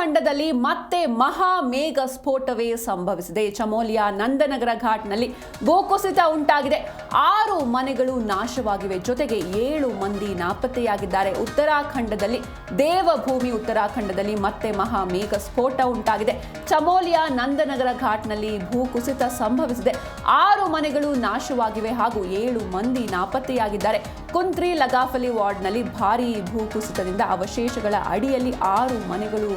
ಉತ್ತರಾಖಂಡದಲ್ಲಿ ಮತ್ತೆ ಮಹಾ ಮೇಘ ಸ್ಫೋಟವೇ ಸಂಭವಿಸಿದೆ. ಚಮೋಲಿಯ ನಂದನಗರ ಘಾಟ್ನಲ್ಲಿ ಭೂಕುಸಿತ ಉಂಟಾಗಿದೆ. ಆರು ಮನೆಗಳು ನಾಶವಾಗಿವೆ. ಜೊತೆಗೆ ಏಳು ಮಂದಿ ನಾಪತ್ತೆಯಾಗಿದ್ದಾರೆ. ಉತ್ತರಾಖಂಡದಲ್ಲಿ ದೇವಭೂಮಿ, ಉತ್ತರಾಖಂಡದಲ್ಲಿ ಮತ್ತೆ ಮಹಾ ಮೇಘ ಸ್ಫೋಟ ಉಂಟಾಗಿದೆ. ಚಮೋಲಿಯ ನಂದನಗರ ಘಾಟ್ನಲ್ಲಿ ಭೂಕುಸಿತ ಸಂಭವಿಸಿದೆ. ಆರು ಮನೆಗಳು ನಾಶವಾಗಿವೆ ಹಾಗೂ ಏಳು ಮಂದಿ ನಾಪತ್ತೆಯಾಗಿದ್ದಾರೆ. ಕುಂತ್ರಿ ಲಗಾಫಲಿ ವಾರ್ಡ್ನಲ್ಲಿ ಭಾರೀ ಭೂಕುಸಿತದಿಂದ ಅವಶೇಷಗಳ ಅಡಿಯಲ್ಲಿ ಆರು ಮನೆಗಳು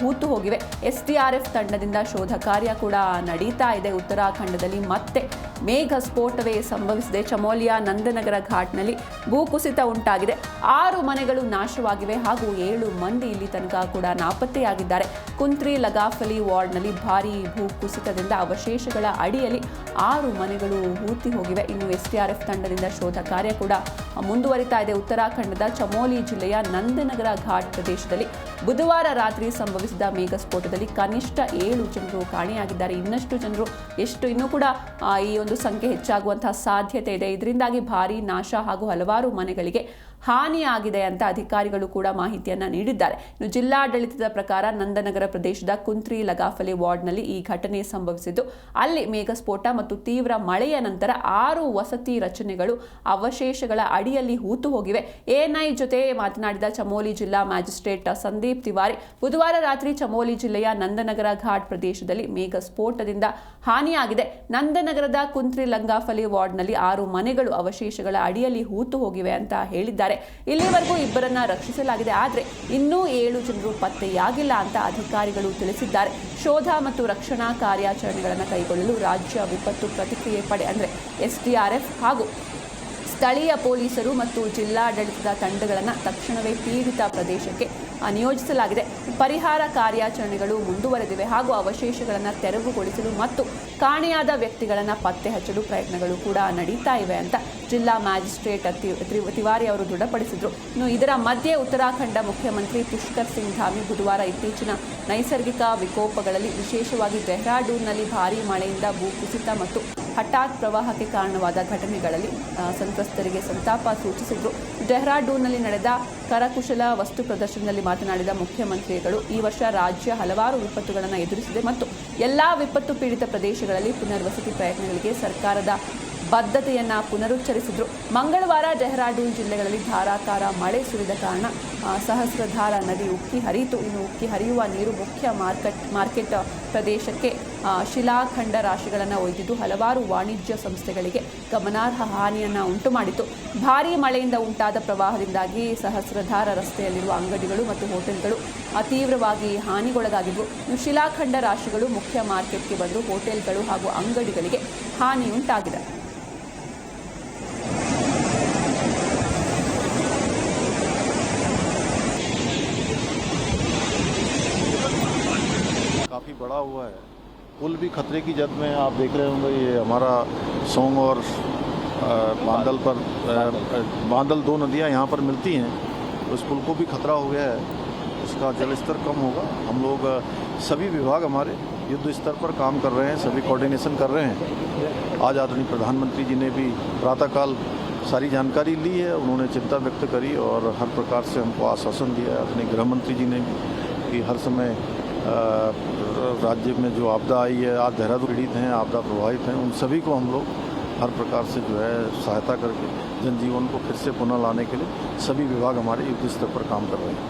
ಹೂತು ಹೋಗಿವೆ. ಎಸ್ಡಿಆರ್ಎಫ್ ತಂಡದಿಂದ ಶೋಧ ಕಾರ್ಯ ಕೂಡ ನಡೀತಾ ಇದೆ. ಉತ್ತರಾಖಂಡದಲ್ಲಿ ಮತ್ತೆ ಮೇಘ ಸ್ಫೋಟವೇ ಸಂಭವಿಸಿದೆ. ಚಮೋಲಿಯಾ ನಂದನಗರ ಘಾಟ್ನಲ್ಲಿ ಭೂಕುಸಿತ ಉಂಟಾಗಿದೆ. ಆರು ಮನೆಗಳು ನಾಶವಾಗಿವೆ ಹಾಗೂ ಏಳು ಮಂದಿ ಇಲ್ಲಿ ತನಕ ಕೂಡ ನಾಪತ್ತೆಯಾಗಿದ್ದಾರೆ. ಕುಂತ್ರಿ ಲಗಾಫಲಿ ವಾರ್ಡ್ನಲ್ಲಿ ಭಾರೀ ಭೂಕುಸಿತದಿಂದ ಅವಶೇಷಗಳ ಅಡಿಯಲ್ಲಿ ಆರು ಮನೆಗಳು ಹೂತಿ ಹೋಗಿವೆ. ಇನ್ನು ಎಸ್ಡಿಆರ್ಎಫ್ ತಂಡದಿಂದ ಶೋಧ ಕಾರ್ಯ ಕೂಡ ಮುಂದುವರಿತಾ ಇದೆ ಉತ್ತರಾಖಂಡದ ಚಮೋಲಿ ಜಿಲ್ಲೆಯ ನಂದನಗರ ಘಾಟ್ ಪ್ರದೇಶದಲ್ಲಿ. ಬುಧವಾರ ರಾತ್ರಿ ಸಂಭವಿಸಿದ ಮೇಘ ಸ್ಫೋಟದಲ್ಲಿ ಕನಿಷ್ಠ ಏಳು ಜನರು ಕಾಣೆಯಾಗಿದ್ದಾರೆ. ಇನ್ನಷ್ಟು ಜನರು, ಎಷ್ಟು ಇನ್ನೂ ಕೂಡ ಈ ಒಂದು ಸಂಖ್ಯೆ ಹೆಚ್ಚಾಗುವಂತಹ ಸಾಧ್ಯತೆ ಇದೆ. ಇದರಿಂದಾಗಿ ಭಾರೀ ನಾಶ ಹಾಗೂ ಹಲವಾರು ಮನೆಗಳಿಗೆ ಹಾನಿಯಾಗಿದೆ ಅಂತ ಅಧಿಕಾರಿಗಳು ಕೂಡ ಮಾಹಿತಿಯನ್ನು ನೀಡಿದ್ದಾರೆ. ಇನ್ನು ಜಿಲ್ಲಾಡಳಿತದ ಪ್ರಕಾರ ನಂದನಗರ ಪ್ರದೇಶದ ಕುಂತ್ರಿ ಲಗಾಫಲಿ ವಾರ್ಡ್ನಲ್ಲಿ ಈ ಘಟನೆ ಸಂಭವಿಸಿದ್ದು, ಅಲ್ಲಿ ಮೇಘಸ್ಫೋಟ ಮತ್ತು ತೀವ್ರ ಮಳೆಯ ನಂತರ ಆರು ವಸತಿ ರಚನೆಗಳು ಅವಶೇಷಗಳ ಅಡಿಯಲ್ಲಿ ಹೂತು ಹೋಗಿವೆ. ಎಎನ್ಐ ಜೊತೆ ಮಾತನಾಡಿದ ಚಮೋಲಿ ಜಿಲ್ಲಾ ಮ್ಯಾಜಿಸ್ಟ್ರೇಟ್ ಸಂದೀಪ್ ತಿವಾರಿ ಬುಧವಾರ ರಾತ್ರಿ ಚಮೋಲಿ ಜಿಲ್ಲೆಯ ನಂದನಗರ ಘಾಟ್ ಪ್ರದೇಶದಲ್ಲಿ ಮೇಘ ಸ್ಫೋಟದಿಂದ ಹಾನಿಯಾಗಿದೆ. ನಂದನಗರದ ಕುಂತ್ರಿ ಲಂಗಾಫಲಿ ವಾರ್ಡ್ನಲ್ಲಿ ಆರು ಮನೆಗಳು ಅವಶೇಷಗಳ ಅಡಿಯಲ್ಲಿ ಹೂತು ಹೋಗಿವೆ ಅಂತ ಹೇಳಿದ್ದಾರೆ. ಇಲ್ಲಿವರೆಗೂ ಇಬ್ಬರನ್ನ ರಕ್ಷಿಸಲಾಗಿದೆ. ಆದರೆ ಇನ್ನೂ ಏಳು ಜನರು ಪತ್ತೆಯಾಗಿಲ್ಲ ಅಂತ ಅಧಿಕಾರಿಗಳು ತಿಳಿಸಿದ್ದಾರೆ. ಶೋಧ ಮತ್ತು ರಕ್ಷಣಾ ಕಾರ್ಯಾಚರಣೆಗಳನ್ನು ಕೈಗೊಳ್ಳಲು ರಾಜ್ಯ ವಿಪತ್ತು ಪ್ರತಿಕ್ರಿಯೆ ಪಡೆ ಅಂದರೆ ಎಸ್ಡಿಆರ್ಎಫ್ ಹಾಗೂ ಸ್ಥಳೀಯ ಪೊಲೀಸರು ಮತ್ತು ಜಿಲ್ಲಾಡಳಿತದ ತಂಡಗಳನ್ನು ತಕ್ಷಣವೇ ಪೀಡಿತ ಪ್ರದೇಶಕ್ಕೆ ನಿಯೋಜಿಸಲಾಗಿದೆ. ಪರಿಹಾರ ಕಾರ್ಯಾಚರಣೆಗಳು ಮುಂದುವರೆದಿವೆ ಹಾಗೂ ಅವಶೇಷಗಳನ್ನು ತೆರವುಗೊಳಿಸಲು ಮತ್ತು ಕಾಣೆಯಾದ ವ್ಯಕ್ತಿಗಳನ್ನು ಪತ್ತೆ ಹಚ್ಚಲು ಪ್ರಯತ್ನಗಳು ಕೂಡ ನಡೀತಾ ಇವೆ ಅಂತ ಜಿಲ್ಲಾ ಮ್ಯಾಜಿಸ್ಟ್ರೇಟ್ ತಿವಾರಿ ಅವರು ದೃಢಪಡಿಸಿದರು. ಇನ್ನು ಇದರ ಮಧ್ಯೆ ಉತ್ತರಾಖಂಡ ಮುಖ್ಯಮಂತ್ರಿ ಪುಷ್ಕರ್ ಸಿಂಗ್ ಧಾಮಿ ಬುಧವಾರ ಇತ್ತೀಚಿನ ನೈಸರ್ಗಿಕ ವಿಕೋಪಗಳಲ್ಲಿ ವಿಶೇಷವಾಗಿ ಡೆಹ್ರಾಡೂನ್ನಲ್ಲಿ ಭಾರೀ ಮಳೆಯಿಂದ ಭೂಕುಸಿತ ಮತ್ತು ಹಠಾತ್ ಪ್ರವಾಹಕ್ಕೆ ಕಾರಣವಾದ ಘಟನೆಗಳಲ್ಲಿ ಸಂತ್ರಸ್ತರಿಗೆ ಸಂತಾಪ ಸೂಚಿಸಿದ್ರು. ಡೆಹ್ರಾಡೂನ್ನಲ್ಲಿ ನಡೆದ ಕರಕುಶಲ ವಸ್ತು ಪ್ರದರ್ಶನದಲ್ಲಿ ಮಾತನಾಡಿದ ಮುಖ್ಯಮಂತ್ರಿಗಳು, ಈ ವರ್ಷ ರಾಜ್ಯ ಹಲವಾರು ವಿಪತ್ತುಗಳನ್ನು ಎದುರಿಸಿದೆ ಮತ್ತು ಎಲ್ಲಾ ವಿಪತ್ತು ಪೀಡಿತ ಪ್ರದೇಶಗಳಲ್ಲಿ ಪುನರ್ವಸತಿ ಪ್ರಯತ್ನಗಳಿಗೆ ಸರ್ಕಾರದ ಬದ್ಧತೆಯನ್ನ ಪುನರುಚ್ಚರಿಸಿದ್ರು. ಮಂಗಳವಾರ ಡೆಹ್ರಾಡೂನ್ ಜಿಲ್ಲೆಗಳಲ್ಲಿ ಧಾರಾಕಾರ ಮಳೆ ಸುರಿದ ಕಾರಣ ಸಹಸ್ರಧಾರ ನದಿ ಉಕ್ಕಿ ಹರಿಯಿತು. ಇನ್ನು ಉಕ್ಕಿ ಹರಿಯುವ ನೀರು ಮುಖ್ಯ ಮಾರ್ಕೆಟ್ ಮಾರ್ಕೆಟ್ ಪ್ರದೇಶಕ್ಕೆ ಶಿಲಾಖಂಡ ರಾಶಿಗಳನ್ನು ಒಯ್ದಿದ್ದು ಹಲವಾರು ವಾಣಿಜ್ಯ ಸಂಸ್ಥೆಗಳಿಗೆ ಗಮನಾರ್ಹ ಹಾನಿಯನ್ನು ಉಂಟು ಮಾಡಿತು ಭಾರೀ ಮಳೆಯಿಂದ ಉಂಟಾದ ಪ್ರವಾಹದಿಂದಾಗಿ ಸಹಸ್ರಧಾರ ರಸ್ತೆಯಲ್ಲಿರುವ ಅಂಗಡಿಗಳು ಮತ್ತು ಹೋಟೆಲ್ಗಳು ತೀವ್ರವಾಗಿ ಹಾನಿಗೊಳಗಾಗಿದ್ವು. ಶಿಲಾಖಂಡ ರಾಶಿಗಳು ಮುಖ್ಯ ಮಾರ್ಕೆಟ್ಗೆ ಬಂದು ಹೋಟೆಲ್ಗಳು ಹಾಗೂ ಅಂಗಡಿಗಳಿಗೆ ಹಾನಿಯುಂಟಾಗಿದೆ. बड़ा हुआ है। पुल भी खतरे की जद में आप देख रहे होंगे, ये हमारा सोंग और बांदल पर बांदल दो नदियाँ यहाँ पर मिलती हैं तो इस पुल को भी खतरा हो गया है। इसका जल स्तर कम होगा। हम लोग सभी विभाग हमारे युद्ध स्तर पर काम कर रहे हैं, सभी कोऑर्डिनेशन कर रहे हैं। आज आदरणीय प्रधानमंत्री जी ने भी प्रातःकाल सारी जानकारी ली है, उन्होंने चिंता व्यक्त करी और हर प्रकार से हमको आश्वासन दिया है। आदरणीय गृह मंत्री जी ने भी कि हर समय राज्य में जो आपदा आई है आज देहरादून पीड़ित हैं, आपदा प्रभावित हैं, उन सभी को हम लोग हर प्रकार से जो है सहायता करके, जनजीवन को फिर से पुनः लाने के लिए सभी विभाग हमारे युद्ध स्तर पर काम कर रहे हैं।